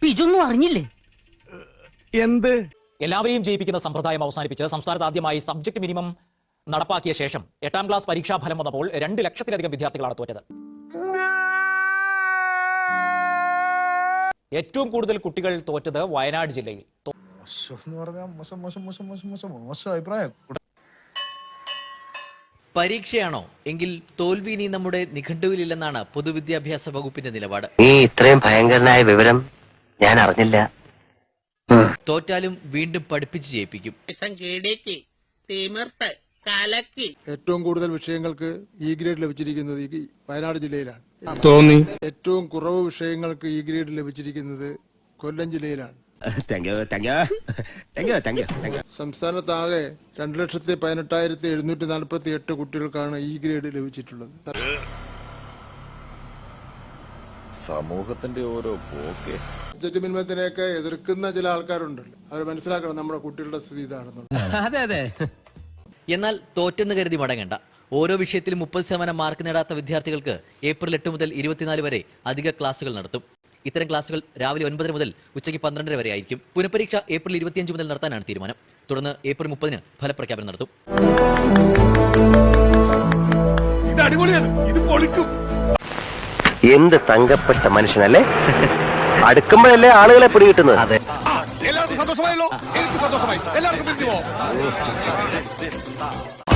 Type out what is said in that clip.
അപ്പൊ ഇതൊന്നും അറിഞ്ഞില്ലേ? എന്ത്? എല്ലാവരെയും ജയിപ്പിക്കുന്ന സമ്പ്രദായം അവസാനിപ്പിച്ച് സംസ്ഥാനത്ത് ആദ്യമായി സബ്ജക്ട് മിനിമം നടപ്പാക്കിയ ശേഷം എട്ടാം ക്ലാസ് പരീക്ഷാ ഫലം വന്നപ്പോൾ രണ്ട് ലക്ഷത്തിലധികം വിദ്യാർത്ഥികളാണ് തോറ്റത്. ഏറ്റവും കൂടുതൽ കുട്ടികൾ തോറ്റത് വയനാട് ജില്ലയിൽ. പരീക്ഷയാണോ? എങ്കിൽ തോൽവി നീ നമ്മുടെ നിഘണ്ടുവിലില്ലെന്നാണ് പൊതുവിദ്യാഭ്യാസ വകുപ്പിന്റെ നിലപാട്. നീ ഇത്രയും ഭയങ്കരനായ വിവരം ഞാൻ അറിഞ്ഞില്ല തോറ്റാലും വീണ്ടും പഠിപ്പിച്ച് ജയിപ്പിക്കും. കിടക്കി തിമിർത്ത് കലക്കി. ഏറ്റവും കൂടുതൽ വിഷയങ്ങൾക്ക് ഇ ഗ്രേഡ് ലഭിച്ചിരിക്കുന്നത് ഈ വയനാട് ജില്ലയിലാണ്. തോന്നി. ഏറ്റവും കുറവ് വിഷയങ്ങൾക്ക് ഇ ഗ്രേഡ് ലഭിച്ചിരിക്കുന്നത് കൊല്ലം ജില്ലയിലാണ്. സംസ്ഥാനത്താകെ രണ്ടു ലക്ഷത്തി പതിനെട്ടായിരത്തി എഴുന്നൂറ്റി നാൽപ്പത്തി എട്ട് കുട്ടികൾക്കാണ് ഇ ഗ്രേഡ് ലഭിച്ചിട്ടുള്ളത്. സമൂഹത്തിന്റെ ഓരോ പോക്കെ. മിനിമത്തിനെയൊക്കെ എതിർക്കുന്ന ചില ആൾക്കാരുണ്ടല്ലോ. അവർ മനസ്സിലാക്കണം നമ്മുടെ കുട്ടികളുടെ സ്ഥിതി അതെ. എന്നാൽ തോറ്റെന്ന് കരുതി മടങ്ങണ്ട. ഓരോ വിഷയത്തിലും മുപ്പത് ശതമാനം മാർക്ക് നേടാത്ത വിദ്യാർത്ഥികൾക്ക് ഏപ്രിൽ എട്ട് മുതൽ ഇരുപത്തിനാല് വരെ അധിക ക്ലാസുകൾ നടത്തും. ഇത്തരം ക്ലാസുകൾ രാവിലെ ഒൻപതര മുതൽ ഉച്ചയ്ക്ക് പന്ത്രണ്ടര വരെ ആയിരിക്കും. പുനഃപരീക്ഷ ഏപ്രിൽ ഇരുപത്തിയഞ്ച് മുതൽ നടത്താനാണ് തീരുമാനം. തുടർന്ന് ഏപ്രിൽ മുപ്പതിന് ഫലപ്രഖ്യാപനം നടത്തും. എന്ത് തങ്കപ്പെട്ട മനുഷ്യനല്ലേ? അടുക്കുമ്പോഴല്ലേ ആളുകളെ പിടികിട്ടുന്നത്. അതെ. എല്ലാവർക്കും സന്തോഷമായല്ലോ. എനിക്ക് സന്തോഷമായി. എല്ലാവർക്കും